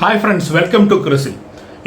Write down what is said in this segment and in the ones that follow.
Hi friends welcome to ക്രിസിൽ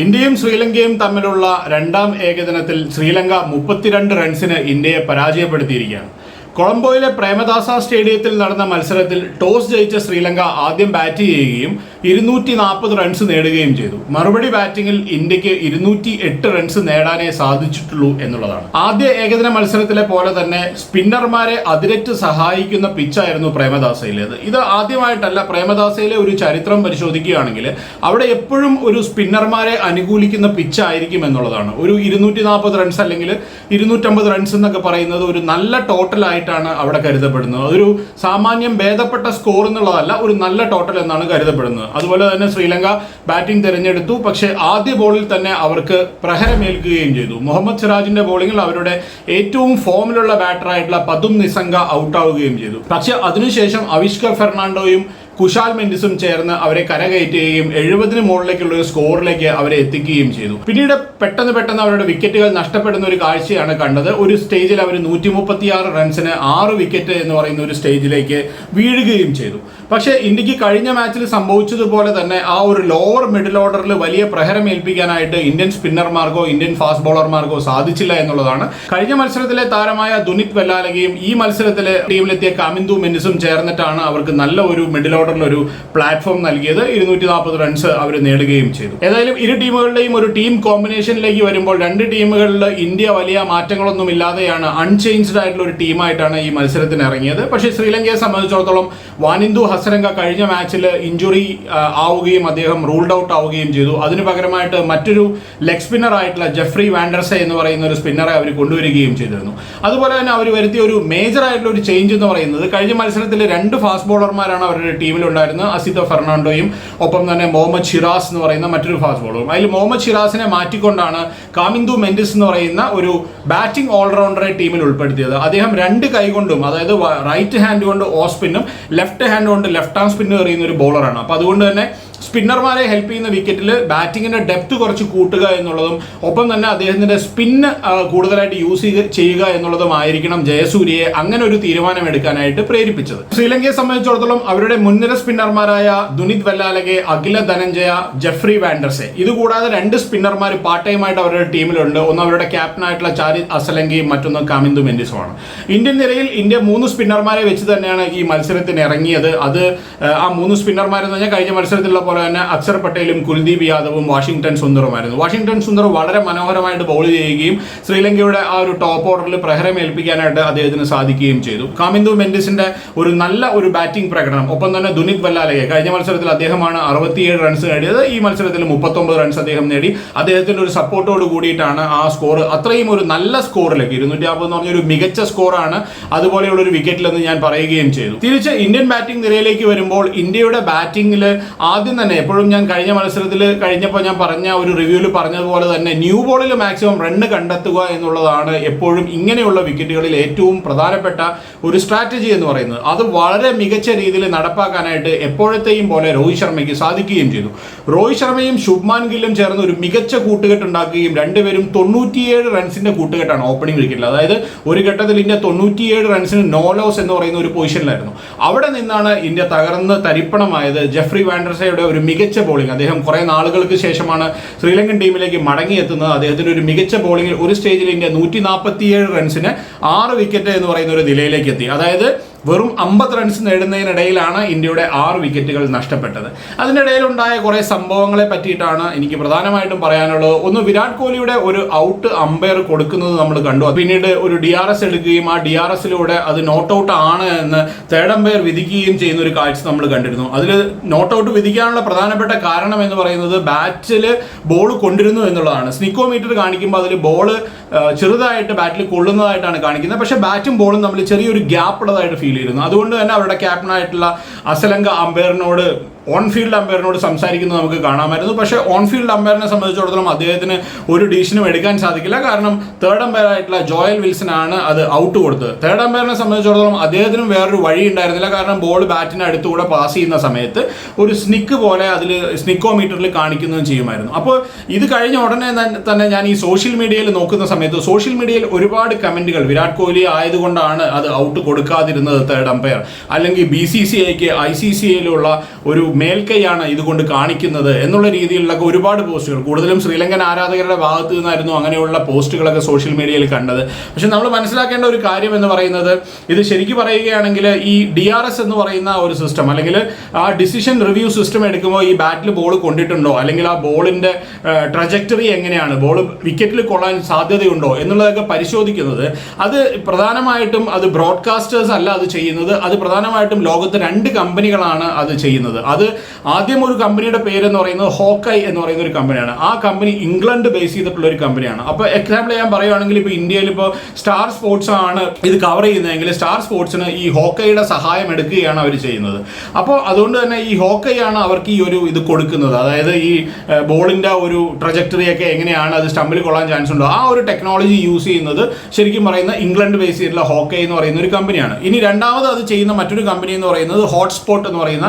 ഇന്ത്യയും ശ്രീലങ്കയും തമ്മിലുള്ള രണ്ടാം ഏകദിനത്തിൽ ശ്രീലങ്ക മുപ്പത്തിരണ്ട് റൺസിന് ഇന്ത്യയെ പരാജയപ്പെടുത്തിയിരിക്കുകയാണ്. കൊളംബോയിലെ പ്രേമദാസ സ്റ്റേഡിയത്തിൽ നടന്ന മത്സരത്തിൽ ടോസ് ജയിച്ച ശ്രീലങ്ക ആദ്യം ബാറ്റ് ചെയ്യുകയും ഇരുന്നൂറ്റി നാൽപ്പത് റൺസ് നേടുകയും ചെയ്തു. മറുപടി ബാറ്റിംഗിൽ ഇന്ത്യയ്ക്ക് ഇരുന്നൂറ്റി എട്ട് റൺസ് നേടാനേ സാധിച്ചിട്ടുള്ളൂ എന്നുള്ളതാണ്. ആദ്യ ഏകദിന മത്സരത്തിലെ പോലെ തന്നെ സ്പിന്നർമാരെ അതിരറ്റ് സഹായിക്കുന്ന പിച്ചായിരുന്നു പ്രേമദാസയിലേത്. ഇത് ആദ്യമായിട്ടല്ല പ്രേമദാസയിലെ ഒരു ചരിത്രം പരിശോധിക്കുകയാണെങ്കിൽ അവിടെ എപ്പോഴും ഒരു സ്പിന്നർമാരെ അനുകൂലിക്കുന്ന പിച്ചായിരിക്കും എന്നുള്ളതാണ്. ഒരു ഇരുന്നൂറ്റി നാൽപ്പത് റൺസ് അല്ലെങ്കിൽ ഇരുന്നൂറ്റമ്പത് റൺസ് എന്നൊക്കെ പറയുന്നത് ഒരു നല്ല ടോട്ടലായിട്ടാണ് അവിടെ കരുതപ്പെടുന്നത്. ഒരു സാമാന്യം ഭേദപ്പെട്ട സ്കോർ എന്നുള്ളതല്ല ഒരു നല്ല ടോട്ടൽ എന്നാണ് കരുതപ്പെടുന്നത്. അതുപോലെ തന്നെ ശ്രീലങ്ക ബാറ്റിംഗ് തിരഞ്ഞെടുത്തു. പക്ഷേ ആദ്യ ബോളിൽ തന്നെ അവർക്ക് പ്രഹരമേൽക്കുകയും ചെയ്തു. മുഹമ്മദ് സിറാജിന്റെ ബോളിംഗിൽ അവരുടെ ഏറ്റവും ഫോമിലുള്ള ബാറ്ററായിട്ടുള്ള പതും നിസംഗ ഔട്ടാവുകയും ചെയ്തു. പക്ഷേ അതിനുശേഷം അവിഷ്ക ഫെർണാണ്ടോയും കുശാൽ മെൻഡിസും ചേർന്ന് അവരെ കരകയറ്റുകയും എഴുപതിന് മുകളിലേക്കുള്ള ഒരു സ്കോറിലേക്ക് അവരെ എത്തിക്കുകയും ചെയ്തു. പിന്നീട് പെട്ടെന്ന് പെട്ടെന്ന് അവരുടെ വിക്കറ്റുകൾ നഷ്ടപ്പെടുന്ന ഒരു കാഴ്ചയാണ് കണ്ടത്. ഒരു സ്റ്റേജിൽ അവർ നൂറ്റി റൺസിന് ആറ് വിക്കറ്റ് എന്ന് പറയുന്ന ഒരു സ്റ്റേജിലേക്ക് വീഴുകയും ചെയ്തു. പക്ഷേ ഇന്ത്യയ്ക്ക് കഴിഞ്ഞ മാച്ചിൽ സംഭവിച്ചതുപോലെ തന്നെ ആ ഒരു ലോവർ മിഡിൽ ഓർഡറിൽ വലിയ പ്രഹരം ഏൽപ്പിക്കാനായിട്ട് ഇന്ത്യൻ സ്പിന്നർമാർക്കോ ഇന്ത്യൻ ഫാസ്റ്റ് ബോളർമാർക്കോ സാധിച്ചില്ല എന്നുള്ളതാണ്. കഴിഞ്ഞ മത്സരത്തിലെ താരമായ ദുനിത് വെല്ലാലകയും ഈ മത്സരത്തിലെ ടീമിലെത്തിയ കാമിന്ദു മെന്നിസും ചേർന്നിട്ടാണ് അവർക്ക് നല്ല ഒരു മിഡിൽ ഓർഡറിൽ ഒരു പ്ലാറ്റ്ഫോം നൽകിയത്. ഇരുന്നൂറ്റി നാൽപ്പത് റൺസ് അവർ നേടുകയും ചെയ്തു. ഏതായാലും ഇരു ടീമുകളുടെയും ഒരു ടീം കോമ്പിനേഷനിലേക്ക് വരുമ്പോൾ രണ്ട് ടീമുകളിൽ ഇന്ത്യ വലിയ മാറ്റങ്ങളൊന്നും ഇല്ലാതെയാണ് അൺചേഞ്ച്ഡ് ആയിട്ടുള്ള ഒരു ടീമായിട്ടാണ് ഈ മത്സരത്തിന് ഇറങ്ങിയത്. പക്ഷേ ശ്രീലങ്കയെ സംബന്ധിച്ചിടത്തോളം വാനിന്ദു ഹസരംഗ കഴിഞ്ഞ മാച്ചിൽ ഇഞ്ചുറി ആവുകയും അദ്ദേഹം റൂൾഡ് ഔട്ട് ആവുകയും ചെയ്തു. അതിനു പകരമായിട്ട് മറ്റൊരു ലെഗ് സ്പിന്നർ ആയിട്ടുള്ള ജെഫ്രി വാൻഡർസെ എന്ന് പറയുന്ന ഒരു സ്പിന്നറെ അവർ കൊണ്ടുവരികയും ചെയ്തിരുന്നു. അതുപോലെ തന്നെ അവർ വരുത്തിയ ഒരു മേജർ ആയിട്ടുള്ള ഒരു ചേഞ്ച് എന്ന് പറയുന്നത് കഴിഞ്ഞ മത്സരത്തിൽ രണ്ട് ഫാസ്റ്റ് ബോളർമാരാണ് അവരുടെ ടീമിലുണ്ടായിരുന്നത് അസിത ഫെർണാണ്ടോയും ഒപ്പം തന്നെ മുഹമ്മദ് ഷിറാസ് എന്ന് പറയുന്ന മറ്റൊരു ഫാസ്റ്റ് ബോളറും അതിൽ മുഹമ്മദ് ഷിറാസിനെ മാറ്റിക്കൊണ്ടാണ് കാമിന്ദു മെൻഡിസ് എന്ന് പറയുന്ന ഒരു ബാറ്റിംഗ് ഓൾറൗണ്ടറെ ടീമിൽ ഉൾപ്പെടുത്തിയത്. അദ്ദേഹം രണ്ട് കൈകൊണ്ടും അതായത് റൈറ്റ് ഹാൻഡ് കൊണ്ട് ഓസ്പിന്നും സ്പിന്നും ലെഫ്റ്റ് ഹാൻഡ് കൊണ്ട് ലെഫ്റ്റ് ആം സ്പിന്നർ എറിയുന്ന ഒരു ബോളറാണ് അപ്പോൾ അതുകൊണ്ട് തന്നെ സ്പിന്നർമാരെ ഹെൽപ്പ് ചെയ്യുന്ന വിക്കറ്റിൽ ബാറ്റിങ്ങിന്റെ ഡെപ്ത് കുറച്ച് കൂട്ടുക എന്നുള്ളതും ഒപ്പം തന്നെ അദ്ദേഹത്തിന്റെ സ്പിന്ന് കൂടുതലായിട്ട് യൂസ് ചെയ്യുക എന്നുള്ളതുമായിരിക്കണം ജയസൂര്യയെ അങ്ങനെ ഒരു തീരുമാനം എടുക്കാനായിട്ട് പ്രേരിപ്പിച്ചത്. ശ്രീലങ്കയെ സംബന്ധിച്ചിടത്തോളം അവരുടെ മുൻനിര സ്പിന്നർമാരായ ദുനിത് വെല്ലാലകെ അഖില ധനഞ്ജയ ജെഫ്രി വാൻഡർസെ. ഇതുകൂടാതെ രണ്ട് സ്പിന്നർമാർ പാർട്ട് ടൈമായിട്ട് അവരുടെ ടീമിലുണ്ട്. ഒന്ന് അവരുടെ ക്യാപ്റ്റനായിട്ടുള്ള ചാരി അസലങ്കയും മറ്റൊന്ന് കാമിന്ദു മെൻഡിസുമാണ് ഇന്ത്യൻ നിരയിൽ ഇന്ത്യ മൂന്ന് സ്പിന്നർമാരെ വെച്ച് തന്നെയാണ് ഈ മത്സരത്തിന് ഇറങ്ങിയത്. അത് ആ മൂന്ന് സ്പിന്നർമാരെന്ന് പറഞ്ഞാൽ കഴിഞ്ഞ മത്സരത്തിലുള്ള പോലെ തന്നെ അക്ഷർ പട്ടേലും കുൽദീപ് യാദവും വാഷിംഗ്ടൺ സുന്ദറുമായിരുന്നു. വാഷിംഗ്ടൺ സുന്ദർ വളരെ മനോഹരമായിട്ട് ബൗൾ ചെയ്യുകയും ശ്രീലങ്കയുടെ ആ ഒരു ടോപ്പ് ഓർഡറിൽ പ്രഹരം ഏൽപ്പിക്കാനായിട്ട് അദ്ദേഹത്തിന് സാധിക്കുകയും ചെയ്തു. കാമിന്ദു മെൻഡിസിന്റെ ഒരു നല്ല ഒരു ബാറ്റിംഗ് പ്രകടനം. ഒപ്പം തന്നെ ദുനിത് വല്ലാലയെ കഴിഞ്ഞ മത്സരത്തിൽ അദ്ദേഹമാണ് അറുപത്തിയേഴ് റൺസ് നേടിയത്. ഈ മത്സരത്തിൽ മുപ്പത്തൊമ്പത് റൺസ് അദ്ദേഹം നേടി. അദ്ദേഹത്തിന്റെ ഒരു സപ്പോർട്ടോട് കൂടിയിട്ടാണ് ആ സ്കോർ അത്രയും ഒരു നല്ല സ്കോറിലേക്ക് ഇരുന്നൂറ്റി അമ്പത് എന്ന് പറഞ്ഞ ഒരു മികച്ച സ്കോറാണ് അതുപോലെയുള്ള ഒരു വിക്കറ്റിലെന്ന് ഞാൻ പറയുകയും ചെയ്തു. തിരിച്ച് ഇന്ത്യൻ ബാറ്റിംഗ് നിരയിലേക്ക് വരുമ്പോൾ ഇന്ത്യയുടെ ബാറ്റിംഗിൽ ആദ്യം തന്നെ എപ്പോഴും ഞാൻ കഴിഞ്ഞ മത്സരത്തിൽ കഴിഞ്ഞപ്പോൾ ഞാൻ പറഞ്ഞ ഒരു റിവ്യൂവിൽ പറഞ്ഞതുപോലെ തന്നെ ന്യൂ ബോളിൽ മാക്സിമം റണ്ണ് കണ്ടെത്തുക എന്നുള്ളതാണ് എപ്പോഴും ഇങ്ങനെയുള്ള വിക്കറ്റുകളിൽ ഏറ്റവും പ്രധാനപ്പെട്ട ഒരു സ്ട്രാറ്റജി എന്ന് പറയുന്നത്. അത് വളരെ മികച്ച രീതിയിൽ നടപ്പാക്കാനായിട്ട് എപ്പോഴത്തെയും പോലെ രോഹിത് ശർമ്മയ്ക്ക് സാധിക്കുകയും ചെയ്തു. രോഹിത് ശർമ്മയും ശുഭ്മാൻ ഗില്ലും ചേർന്ന് ഒരു മികച്ച കൂട്ടുകെട്ട് ഉണ്ടാക്കുകയും രണ്ടുപേരും തൊണ്ണൂറ്റിയേഴ് റൺസിന്റെ കൂട്ടുകെട്ടാണ് ഓപ്പണിംഗ് വിക്കറ്റിൽ അതായത് ഒരു ഘട്ടത്തിൽ ഇന്ത്യ തൊണ്ണൂറ്റിയേഴ് റൺസിന് നോ ലോസ് എന്ന് പറയുന്ന ഒരു പൊസിഷനിലായിരുന്നു അവിടെ നിന്നാണ് ഇന്ത്യ തകർന്ന് തരിപ്പണമായത് ജെഫ്രി വാൻഡർസയുടെ ഒരു മികച്ച ബോളിംഗ് അദ്ദേഹം കുറെ നാളുകൾക്ക് ശേഷമാണ് ശ്രീലങ്കൻ ടീമിലേക്ക് മടങ്ങിയെത്തുന്നത്. അദ്ദേഹത്തിന്റെ ഒരു മികച്ച ബോളിംഗിൽ ഒരു സ്റ്റേജിൽ ഇന്ത്യ നൂറ്റി റൺസിന് ആറ് വിക്കറ്റ് എന്ന് പറയുന്ന ഒരു നിലയിലേക്ക് എത്തി. അതായത് വെറും അമ്പത് റൺസ് നേടുന്നതിനിടയിലാണ് ഇന്ത്യയുടെ ആറ് വിക്കറ്റുകൾ നഷ്ടപ്പെട്ടത്. അതിനിടയിൽ ഉണ്ടായ കുറേ സംഭവങ്ങളെ പറ്റിയിട്ടാണ് എനിക്ക് പ്രധാനമായിട്ടും പറയാനുള്ളത്. ഒന്ന് വിരാട് കോഹ്ലിയുടെ ഒരു ഔട്ട് അമ്പയർ കൊടുക്കുന്നത് നമ്മൾ കണ്ടു. പിന്നീട് ഒരു ഡി ആർ എസ് എടുക്കുകയും ആ ഡി ആർ എസിലൂടെ അത് നോട്ട് ഔട്ട് ആണ് എന്ന് തേർഡ് അമ്പയർ വിധിക്കുകയും ചെയ്യുന്ന ഒരു കാഴ്ച നമ്മൾ കണ്ടിരുന്നു. അതിൽ നോട്ട് ഔട്ട് വിധിക്കാനുള്ള പ്രധാനപ്പെട്ട കാരണം എന്ന് പറയുന്നത് ബാറ്റിൽ ബോൾ കൊണ്ടിരുന്നു എന്നുള്ളതാണ്. സ്നിക്കോമീറ്റർ കാണിക്കുമ്പോൾ അതിൽ ബോൾ ചെറുതായിട്ട് ബാറ്റിൽ കൊള്ളുന്നതായിട്ടാണ് കാണിക്കുന്നത്. പക്ഷേ ബാറ്റും ബോളും തമ്മിൽ ചെറിയൊരു ഗ്യാപ്പ് ഉള്ളതായിട്ട് ഫീൽ ചെയ്തിരുന്നു അതുകൊണ്ട് തന്നെ അവരുടെ ക്യാപ്റ്റനായിട്ടുള്ള അസലങ്ക അമ്പയറിനോട് ഓൺ ഫീൽഡ് അമ്പയറിനോട് സംസാരിക്കുന്നത് നമുക്ക് കാണാമായിരുന്നു. പക്ഷേ ഓൺ ഫീൽഡ് അമ്പയറിനെ സംബന്ധിച്ചിടത്തോളം അദ്ദേഹത്തിന് ഒരു ഡിസിഷനും എടുക്കാൻ സാധിക്കില്ല. കാരണം തേർഡ് അമ്പയർ ആയിട്ടുള്ള ജോയൽ വിൽസൺ ആണ് അത് ഔട്ട് കൊടുത്തത്. തേർഡ് അമ്പയറിനെ സംബന്ധിച്ചിടത്തോളം അദ്ദേഹത്തിനും വേറൊരു വഴി ഉണ്ടായിരുന്നില്ല. കാരണം ബോൾ ബാറ്റിന് അടുത്തുകൂടെ പാസ് ചെയ്യുന്ന സമയത്ത് ഒരു സ്നിക്ക് പോലെ അതിൽ സ്നിക്കോമീറ്ററിൽ കാണിക്കുന്നതും ചെയ്യുമായിരുന്നു. അപ്പോൾ ഇത് കഴിഞ്ഞ ഉടനെ തന്നെ- ഞാൻ ഈ സോഷ്യൽ മീഡിയയിൽ നോക്കുന്ന സമയത്ത് സോഷ്യൽ മീഡിയയിൽ ഒരുപാട് കമന്റുകൾ വിരാട് കോഹ്ലി ആയതുകൊണ്ടാണ് അത് ഔട്ട് കൊടുക്കാതിരുന്നത് തേർഡ് അമ്പയർ അല്ലെങ്കിൽ ബി സി സി ഐക്ക് ഐ സി സി ഐയിലുള്ള ഒരു മേൽക്കൈയാണ് ഇതുകൊണ്ട് കാണിക്കുന്നത് എന്നുള്ള രീതിയിലുള്ള ഒരുപാട് പോസ്റ്റുകൾ. കൂടുതലും ശ്രീലങ്കൻ ആരാധകരുടെ ഭാഗത്തു നിന്നായിരുന്നു അങ്ങനെയുള്ള പോസ്റ്റുകളൊക്കെ സോഷ്യൽ മീഡിയയിൽ കണ്ടത്. പക്ഷെ നമ്മൾ മനസ്സിലാക്കേണ്ട ഒരു കാര്യം എന്ന് പറയുന്നത് ഇത് ശരിക്കും പറയുകയാണെങ്കിൽ ഈ ഡി ആർ എസ് എന്ന് പറയുന്ന ഒരു സിസ്റ്റം അല്ലെങ്കിൽ ആ ഡിസിഷൻ റിവ്യൂ സിസ്റ്റം എടുക്കുമ്പോൾ ഈ ബാറ്റിൽ ബോൾ കൊണ്ടിട്ടുണ്ടോ? അല്ലെങ്കിൽ ആ ബോളിന്റെ ട്രജക്ടറി എങ്ങനെയാണ്? ബോൾ വിക്കറ്റിൽ കൊള്ളാൻ സാധ്യതയുണ്ടോ എന്നുള്ളതൊക്കെ പരിശോധിക്കുന്നത്. അത് പ്രധാനമായിട്ടും അത് ബ്രോഡ്കാസ്റ്റേഴ്സ് അല്ല അത് ചെയ്യുന്നത്. അത് പ്രധാനമായിട്ടും ലോകത്ത് രണ്ട് കമ്പനികളാണ് അത് ചെയ്യുന്നത്. അത് ആദ്യം ഒരു കമ്പനിയുടെ പേരെന്ന് പറയുന്നത് ഹോക്കൈ എന്ന് പറയുന്ന ഒരു കമ്പനിയാണ്. ആ കമ്പനി ഇംഗ്ലണ്ട് ബേസ് ചെയ്തിട്ടുള്ള ഒരു കമ്പനിയാണ്. അപ്പോൾ എക്സാമ്പിൾ ഞാൻ പറയുകയാണെങ്കിൽ ഇപ്പോൾ ഇന്ത്യയിൽ ഇപ്പോൾ സ്റ്റാർ സ്പോർട്സ് ആണ് ഇത് കവർ ചെയ്യുന്നതെങ്കിൽ സ്റ്റാർ സ്പോർട്സിന് ഈ ഹോക്കൈയുടെ സഹായം എടുക്കുകയാണ് അവർ ചെയ്യുന്നത്. അപ്പോൾ അതുകൊണ്ട് തന്നെ ഈ ഹോക്കൈയാണ് അവർക്ക് ഈ ഒരു ഇത് കൊടുക്കുന്നത്. അതായത് ഈ ബോളിന്റെ ഒരു ട്രജക്ടറി ഒക്കെ എങ്ങനെയാണ് അത് സ്റ്റമ്പിൽ കൊള്ളാൻ ചാൻസ് ഉണ്ടോ? ആ ഒരു ടെക്നോളജി യൂസ് ചെയ്യുന്നത് ശരിക്കും പറയുന്ന ഇംഗ്ലണ്ട് ബേസ് ചെയ്തിട്ടുള്ള ഹോക്കൈ എന്ന് പറയുന്ന ഒരു കമ്പനിയാണ്. ഇനി രണ്ടാമത് അത് ചെയ്യുന്ന മറ്റൊരു കമ്പനി എന്ന് പറയുന്നത് ഹോട്ട്സ്പോട്ട് എന്ന് പറയുന്ന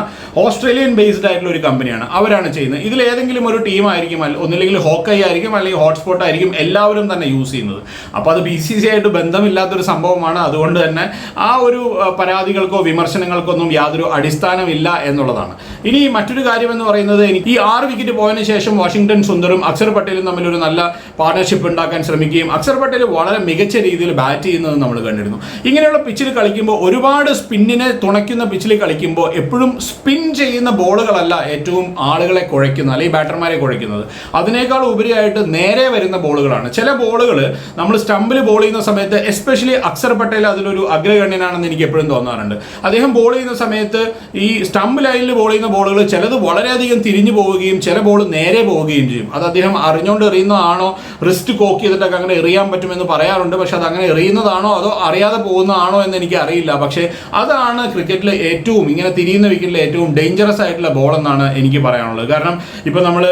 ഓസ്ട്രേലിയൻ ബേസ്ഡ് ആയിട്ടുള്ള ഒരു കമ്പനിയാണ് അവരാണ് ചെയ്യുന്നത്. ഇതിൽ ഏതെങ്കിലും ഒരു ടീം ആയിരിക്കും ഒന്നില്ലെങ്കിൽ ഹോക്കൈ ആയിരിക്കും അല്ലെങ്കിൽ ഹോട്ട്സ്പോട്ട് ആയിരിക്കും എല്ലാവരും തന്നെ യൂസ് ചെയ്യുന്നത്. അപ്പോൾ അത് ബി സി സി ആയിട്ട് ബന്ധമില്ലാത്തൊരു സംഭവമാണ്. അതുകൊണ്ട് തന്നെ ആ ഒരു പരാതികൾക്കോ വിമർശനങ്ങൾക്കോ ഒന്നും യാതൊരു അടിസ്ഥാനമില്ല എന്നുള്ളതാണ്. ഇനി മറ്റൊരു കാര്യം എന്ന് പറയുന്നത് ഈ ആറ് വിക്കറ്റ് പോയതിന് ശേഷം വാഷിംഗ്ടൺ സുന്ദറും അക്ഷർ പട്ടേലും തമ്മിൽ ഒരു നല്ല പാർട്ണർഷിപ്പ് ഉണ്ടാക്കാൻ ശ്രമിക്കുകയും അക്ഷർ പട്ടേൽ വളരെ മികച്ച രീതിയിൽ ബാറ്റ് ചെയ്യുന്നത് നമ്മൾ കണ്ടിരുന്നു. ഇങ്ങനെയുള്ള പിച്ചിൽ കളിക്കുമ്പോൾ ഒരുപാട് സ്പിന്നിനെ തുണയ്ക്കുന്ന പിച്ചിൽ കളിക്കുമ്പോൾ എപ്പോഴും സ്പിൻ ചെയ്യുന്ന ബോളുകളല്ല ഏറ്റവും ആളുകളെ കുഴയ്ക്കുന്നത് അല്ലെങ്കിൽ ബാറ്റർമാരെ കുഴയ്ക്കുന്നത്. അതിനേക്കാൾ ഉപരിയായിട്ട് നേരെ വരുന്ന ബോളുകളാണ്. ചില ബോളുകൾ നമ്മൾ സ്റ്റമ്പിൽ ബോൾ ചെയ്യുന്ന സമയത്ത് എസ്പെഷ്യലി അക്സർ പട്ടേൽ അതിലൊരു അഗ്രഗണ്യനാണെന്ന് എനിക്ക് എപ്പോഴും തോന്നാറുണ്ട്. അദ്ദേഹം ബോൾ ചെയ്യുന്ന സമയത്ത് ഈ സ്റ്റമ്പ് ലൈനിൽ ബോൾ ചെയ്യുന്ന ബോളുകൾ ചിലത് വളരെയധികം തിരിഞ്ഞു പോവുകയും ചില ബോൾ നേരെ പോവുകയും ചെയ്യും. അത് അദ്ദേഹം അറിഞ്ഞുകൊണ്ട് എറിയുന്നതാണോ റിസ്റ്റ് കോക്ക് ചെയ്തിട്ടൊക്കെ അങ്ങനെ എറിയാൻ പറ്റുമെന്ന് പറയാറുണ്ട്. പക്ഷെ അത് അങ്ങനെ എറിയുന്നതാണോ അതോ അറിയാതെ പോകുന്നതാണോ എന്ന് എനിക്ക് അറിയില്ല. പക്ഷേ അതാണ് ക്രിക്കറ്റിൽ ഏറ്റവും ഇങ്ങനെ തിരിയുന്ന വിക്കറ്റിൽ ഏറ്റവും ഡേഞ്ചറസ് ആയിട്ടുള്ള ബോൾ എന്നാണ് എനിക്ക് പറയാനുള്ളത്. കാരണം ഇപ്പോൾ നമ്മൾ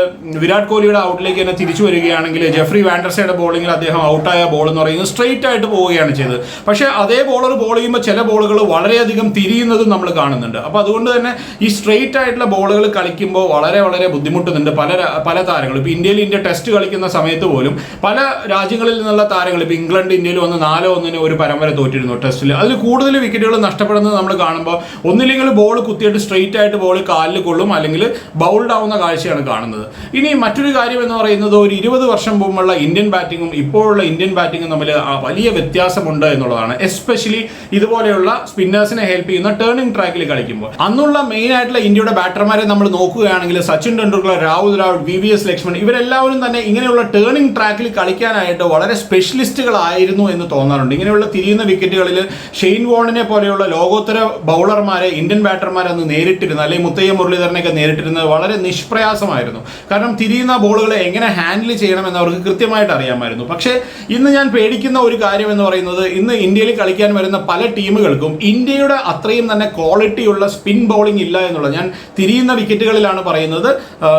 വിരാട് കോഹ്ലിയുടെ ഔട്ടിലേക്ക് തന്നെ തിരിച്ചു വരികയാണെങ്കിൽ ജെഫ്രി വാൻഡർസയുടെ ബോളിങ്ങിൽ അദ്ദേഹം ഔട്ടായ ബോൾ എന്ന് പറയുന്നത് സ്ട്രെയിറ്റ് ആയിട്ട് പോവുകയാണ് ചെയ്തത്. പക്ഷേ അതേ ബോളർ ബോൾ ചെയ്യുമ്പോൾ ചില ബോളുകൾ വളരെയധികം തിരിയുന്നതും നമ്മൾ കാണുന്നുണ്ട്. അപ്പോൾ അതുകൊണ്ട് തന്നെ ഈ സ്ട്രെയിറ്റ് ആയിട്ടുള്ള ബോളുകൾ കളിക്കുമ്പോൾ വളരെ വളരെ ബുദ്ധിമുട്ടുന്നുണ്ട് പല പല താരങ്ങളും. ഇപ്പോൾ ഇന്ത്യയിൽ ഇന്ത്യ ടെസ്റ്റ് കളിക്കുന്ന സമയത്ത് പോലും പല രാജ്യങ്ങളിൽ നിന്നുള്ള താരങ്ങൾ ഇപ്പോൾ ഇംഗ്ലണ്ട് ഇന്ത്യയിൽ വന്ന് നാലോ ഒന്നിന് ഒരു പരമ്പര തോറ്റിരുന്നു ടെസ്റ്റിൽ അതിൽ കൂടുതൽ വിക്കറ്റുകൾ നഷ്ടപ്പെടുന്നത് നമ്മൾ കാണുമ്പോൾ ഒന്നില്ലെങ്കിൽ ബോൾ കുത്തിയിട്ട് സ്ട്രെയിറ്റ് ആയിട്ട് ബോൾ കാലിൽ കൊള്ളും അല്ലെങ്കിൽ ബൗൾഡ് ആവുന്ന കാഴ്ചയാണ് കാണുന്നത്. ഇനി മറ്റൊരു കാര്യം എന്ന് പറയുന്നത് ഒരു ഇരുപത് വർഷം മുമ്പുള്ള ഇന്ത്യൻ ബാറ്റിങ്ങും ഇപ്പോഴുള്ള ഇന്ത്യൻ ബാറ്റിങ്ങും തമ്മിൽ വലിയ വ്യത്യാസമുണ്ട് എന്നുള്ളതാണ്. എസ്പെഷ്യലി ഇതുപോലെയുള്ള സ്പിന്നേഴ്സിനെ ഹെൽപ്പ് ചെയ്യുന്ന ടേണിംഗ് ട്രാക്കിൽ കളിക്കുമ്പോൾ. അന്നുള്ള മെയിൻ ആയിട്ടുള്ള ഇന്ത്യയുടെ ബാറ്റർമാരെ നമ്മൾ നോക്കുകയാണെങ്കിൽ Sachin Tendulkar Rahul Dravid V V S Laxman ഇവരെല്ലാവരും തന്നെ ഇങ്ങനെയുള്ള ടേണിംഗ് ട്രാക്കിൽ കളിക്കാനായിട്ട് വളരെ സ്പെഷ്യലിസ്റ്റുകളായിരുന്നു എന്ന് തോന്നാറുണ്ട്. ഇങ്ങനെയുള്ള തിരിയുന്ന വിക്കറ്റുകളിൽ ഷെയ്ൻ വോണിനെ പോലെയുള്ള ലോകോത്തര ബൗളർമാരെ ഇന്ത്യൻ ബാറ്റർമാരെ അന്ന് നേരിട്ടിരുന്ന. അല്ലെങ്കിൽ മുത്തയ്യ മുരളീധരനെയൊക്കെ നേരിട്ടിരുന്നത് വളരെ നിഷ്പ്രയാസമായിരുന്നു. കാരണം തിരിയുന്ന ബോളുകളെ എങ്ങനെ ഹാൻഡിൽ ചെയ്യണമെന്ന് അവർക്ക് കൃത്യമായിട്ട് അറിയാമായിരുന്നു. പക്ഷേ ഇന്ന് ഞാൻ പേടിക്കുന്ന ഒരു കാര്യം എന്ന് പറയുന്നത് ഇന്ന് ഇന്ത്യയിൽ കളിക്കാൻ വരുന്ന പല ടീമുകൾക്കും ഇന്ത്യയുടെ അത്രയും തന്നെ ക്വാളിറ്റിയുള്ള സ്പിൻ ബോളിംഗ് ഇല്ല എന്നുള്ളത് ഞാൻ തിരിയുന്ന വിക്കറ്റുകളിലാണ് പറയുന്നത്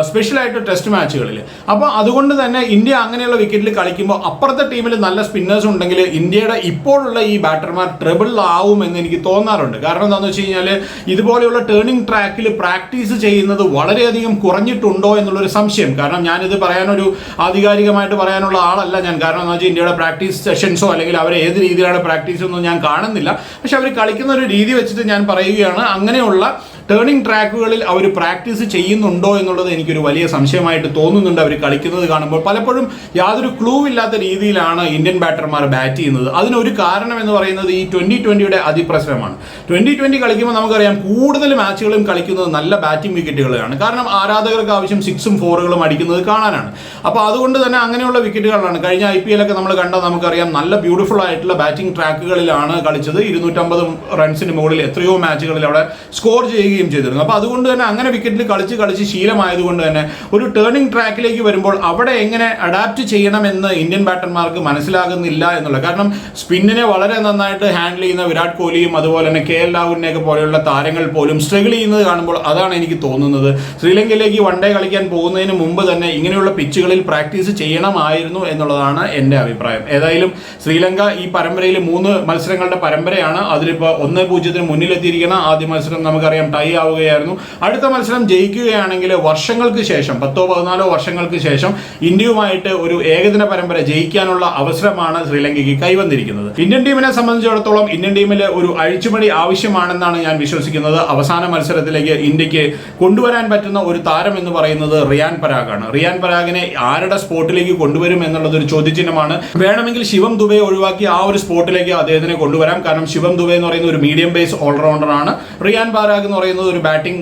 സ്പെഷ്യലായിട്ട് ടെസ്റ്റ് മാച്ചുകളിൽ അപ്പോൾ അതുകൊണ്ട് തന്നെ ഇന്ത്യ അങ്ങനെയുള്ള വിക്കറ്റിൽ കളിക്കുമ്പോൾ അപ്പുറത്തെ ടീമിൽ നല്ല സ്പിന്നേഴ്സ് ഉണ്ടെങ്കിൽ ഇന്ത്യയുടെ ഇപ്പോഴുള്ള ഈ ബാറ്റർമാർ ട്രിബിൾ ആവും എന്ന് എനിക്ക് തോന്നാറുണ്ട്. കാരണം എന്താണെന്ന് വെച്ച് കഴിഞ്ഞാൽ ഇതുപോലെയുള്ള ടേണിംഗ് ട്രാക്കിൽ പ്രാക്ടീസ് ചെയ്യുന്നത് വളരെയധികം കുറഞ്ഞിട്ടുണ്ടോ എന്നുള്ളൊരു സംശയം. കാരണം ഞാനിത് പറയാനൊരു ആധികാരികമായിട്ട് പറയാനുള്ള ആളല്ല ഞാൻ. കാരണം എന്ന് വെച്ചാൽ ഇന്ത്യയുടെ പ്രാക്ടീസ് സെഷൻസോ അല്ലെങ്കിൽ അവർ ഏത് രീതിയിലാണ് പ്രാക്ടീസ് ഒന്നും ഞാൻ കാണുന്നില്ല. പക്ഷെ അവർ കളിക്കുന്ന ഒരു രീതി വെച്ചിട്ട് ഞാൻ പറയുകയാണ് അങ്ങനെയുള്ള ടേണിംഗ് ട്രാക്കുകളിൽ അവർ പ്രാക്ടീസ് ചെയ്യുന്നുണ്ടോ എന്നുള്ളത് എനിക്കൊരു വലിയ സംശയമായിട്ട് തോന്നുന്നുണ്ട് അവർ കളിക്കുന്നത് കാണുമ്പോൾ. പലപ്പോഴും യാതൊരു ക്ലൂ ഇല്ലാത്ത രീതിയിലാണ് ഇന്ത്യൻ ബാറ്റർമാർ ബാറ്റ് ചെയ്യുന്നത്. അതിനൊരു കാരണം എന്ന് പറയുന്നത് ഈ ട്വന്റി ട്വന്റിയുടെ അതിപ്രസരമാണ് ട്വന്റി ട്വന്റി കളിക്കുമ്പോൾ നമുക്കറിയാം കൂടുതൽ മാച്ചുകളും കളിക്കുന്നത് നല്ല ബാറ്റിംഗ് വിക്കറ്റുകളാണ് കാരണം ആരാധകർക്ക് ആവശ്യം സിക്സും ഫോറുകളും അടിക്കുന്നത് കാണാനാണ്. അപ്പോൾ അതുകൊണ്ട് തന്നെ അങ്ങനെയുള്ള വിക്കറ്റുകളാണ്. കഴിഞ്ഞ ഐ പി എല്ലൊക്കെ നമ്മൾ കണ്ടാൽ നമുക്കറിയാം നല്ല ബ്യൂട്ടിഫുൾ ആയിട്ടുള്ള ബാറ്റിംഗ് ട്രാക്കുകളിലാണ് കളിച്ചത്. ഇരുന്നൂറ്റമ്പത് റൺസിന് മുകളിൽ എത്രയോ മാച്ചുകളിൽ അവിടെ സ്കോർ ചെയ്യുകയും ചെയ്തിരുന്നു. അപ്പോൾ അതുകൊണ്ട് തന്നെ അങ്ങനെ വിക്കറ്റിൽ കളിച്ച് കളിച്ച് ശീലമായതുകൊണ്ട് തന്നെ ഒരു ടേണിംഗ് ട്രാക്കിലേക്ക് വരുമ്പോൾ അവിടെ എങ്ങനെ അഡാപ്റ്റ് ചെയ്യണമെന്ന് ഇന്ത്യൻ ബാറ്റർമാർക്ക് മനസ്സിലാകുന്നില്ല എന്നുള്ള. കാരണം സ്പിന്നിനെ വളരെ നന്നായിട്ട് ഹാൻഡിൽ ചെയ്യുന്ന വിരാട് കോഹ്ലിയും അതുപോലെ തന്നെ കെ എൽ രാഹുലിനെയൊക്കെ പോലെയുള്ള താരങ്ങൾ പോലും സ്ട്രഗിൾ ചെയ്യുന്നത് കാണുമ്പോൾ അതാണ് എനിക്ക് തോന്നുന്നത്. ശ്രീലങ്കയിലേക്ക് വൺ ഡേ കളിക്കാൻ പോകുന്നതിന് മുമ്പ് തന്നെ ഇങ്ങനെയുള്ള പിച്ചുകളിൽ പ്രാക്ടീസ് ചെയ്യണമായിരുന്നു എന്നുള്ളതാണ് എന്റെ അഭിപ്രായം. ഏതായാലും ശ്രീലങ്ക ഈ പരമ്പരയിൽ മൂന്ന് മത്സരങ്ങളുടെ പരമ്പരയാണ്. അതിലിപ്പോൾ ഒന്ന് പൂജ്യത്തിന് മുന്നിലെത്തിയിരിക്കുന്ന ആദ്യ മത്സരം നമുക്കറിയാം ടൈ ആവുകയായിരുന്നു. അടുത്ത മത്സരം ജയിക്കുകയാണെങ്കിൽ വർഷങ്ങൾക്ക് ശേഷം പത്തോ പതിനാലോ വർഷങ്ങൾക്ക് ശേഷം ഇന്ത്യയുമായിട്ട് ഒരു ഏകദിന പരമ്പര ജയിക്കാനുള്ള അവസരമാണ് ശ്രീലങ്കയ്ക്ക് കൈവന്നിരിക്കുന്നത്. ഇന്ത്യൻ ടീമിനെ സംബന്ധിച്ചിടത്തോളം ഇന്ത്യൻ ടീമിൽ ഒരു അഴിച്ചുപണി ആവശ്യമാണെന്നാണ് ഞാൻ വിശ്വസിക്കുന്നത്. അവസാന മത്സരത്തിലേക്ക് ഇന്ത്യ ഇന്ത്യയ്ക്ക് കൊണ്ടുവരാൻ പറ്റുന്ന ഒരു താരം എന്ന് പറയുന്നത് റിയാൻ പരാഗാണ്. റിയാൻ പരാഗിനെ ആരുടെ സ്പോട്ടിലേക്ക് കൊണ്ടുവരും എന്നുള്ളത് ഒരു ചോദ്യചിഹ്നമാണ്. വേണമെങ്കിൽ ശിവം ദുബെ ഒഴിവാക്കി ആ ഒരു സ്പോട്ടിലേക്ക് അദ്ദേഹത്തിനെ കൊണ്ടുവരാം. കാരണം ശിവം ദുബെ എന്ന് പറയുന്ന ഒരു മീഡിയം ബേസ് ഓൾറൗണ്ടർ ആണ്. റിയാൻ പരാഗ് എന്ന് പറയുന്നത് ഒരു ബാറ്റിംഗ്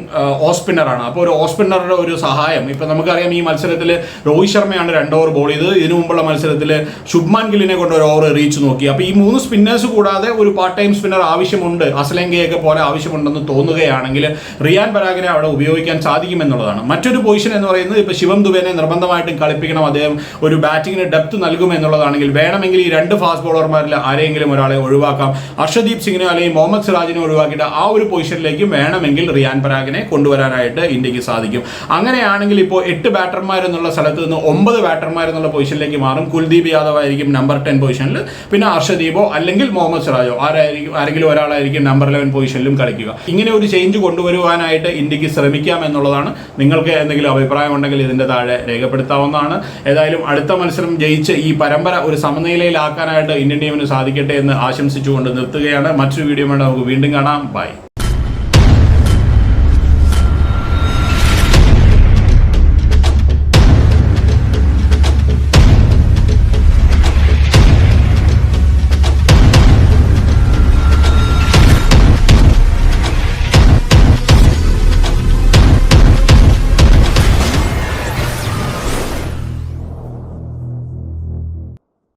ഓസ്പിന്നർ ആണ്. അപ്പോൾ ഒരു ഓസ്പിന്നറുടെ ഒരു സഹായം. ഇപ്പൊ നമുക്കറിയാം ഈ മത്സരത്തിൽ രോഹിത് ശർമ്മയാണ് രണ്ട് ഓവർ ബോൾ ചെയ്തത്. ഇതിനു മുമ്പുള്ള മത്സരത്തിൽ ശുഭ്മാൻ ഗില്ലിനെ കൊണ്ട് ഒരു ഓവർ റീച്ച് നോക്കി. അപ്പോൾ ഈ മൂന്ന് സ്പിന്നേഴ്സ് കൂടാതെ ഒരു പാർട്ട് ടൈം സ്പിന്നർ ആവശ്യമുണ്ട്. അസ്ലങ്കയൊക്കെ പോലെ ആവശ്യമുണ്ടെന്ന് തോന്നുകയാണെങ്കിൽ റിയാൻ പരാഗിനെ അവിടെ ഉപയോഗിക്കാൻ സാധിക്കുമെന്നുള്ളതാണ്. മറ്റൊരു പൊസിഷൻ എന്ന് പറയുന്നത് ഇപ്പോൾ ശിവം ദുബേനെ നിർബന്ധമായിട്ടും കളിപ്പിക്കണം അദ്ദേഹം ഒരു ബാറ്റിങ്ങിന് ഡെപ്ത് നൽകും എന്നുള്ളതാണെങ്കിൽ വേണമെങ്കിൽ ഈ രണ്ട് ഫാസ്റ്റ് ബോളർമാരിൽ ആരെങ്കിലും ഒരാളെ ഒഴിവാക്കാം. അർഷദീപ് സിംഗിനെ അല്ലെങ്കിൽ മുഹമ്മദ് സിറാജിനെ ഒഴിവാക്കിയിട്ട് ആ ഒരു പൊസിഷനിലേക്ക് വേണമെങ്കിൽ റിയാൻ പരാഗിനെ കൊണ്ടുവരാനായിട്ട് ഇന്ത്യയ്ക്ക് സാധിക്കും. അങ്ങനെയാണെങ്കിൽ ഇപ്പോൾ എട്ട് ബാറ്റർമാർ എന്നുള്ള സ്ഥലത്ത് നിന്ന് ഒമ്പത് ബാറ്റർമാർ എന്നുള്ള പൊസിഷനിലേക്ക് മാറും. കുൽദീപ് യാദവ് ആയിരിക്കും നമ്പർ ടെൻ പൊസിഷനിൽ. പിന്നെ അർഷദീപോ അല്ലെങ്കിൽ മുഹമ്മദ് സിറാജോ. ആരായിരിക്കും ആരെങ്കിലും ഒരാളായിരിക്കും നമ്പർ ഇലവൻ പൊസിഷനിലും കളിക്കുക. ഇങ്ങനെ ഒരു ചേഞ്ച് കൊണ്ടുവരുവാനായിട്ട് ഇന്ത്യയ്ക്ക് ശ്രമിക്കാം എന്നുള്ളതാണ് നിങ്ങൾക്ക് എന്തെങ്കിലും അഭിപ്രായം ഉണ്ടെങ്കിൽ ഇതിന്റെ താഴെ രേഖപ്പെടുത്താവുന്നതാണ്. ഏതായാലും അടുത്ത മത്സരം ജയിച്ച് ഈ പരമ്പര ഒരു സമനിലയിലാക്കാനായിട്ട് ഇന്ത്യൻ ടീമിന് സാധിക്കട്ടെ എന്ന് ആശംസിച്ചുകൊണ്ട് നിർത്തുകയാണ്. മറ്റൊരു വീഡിയോ വേണ്ട നമുക്ക് വീണ്ടും കാണാം. ബൈ.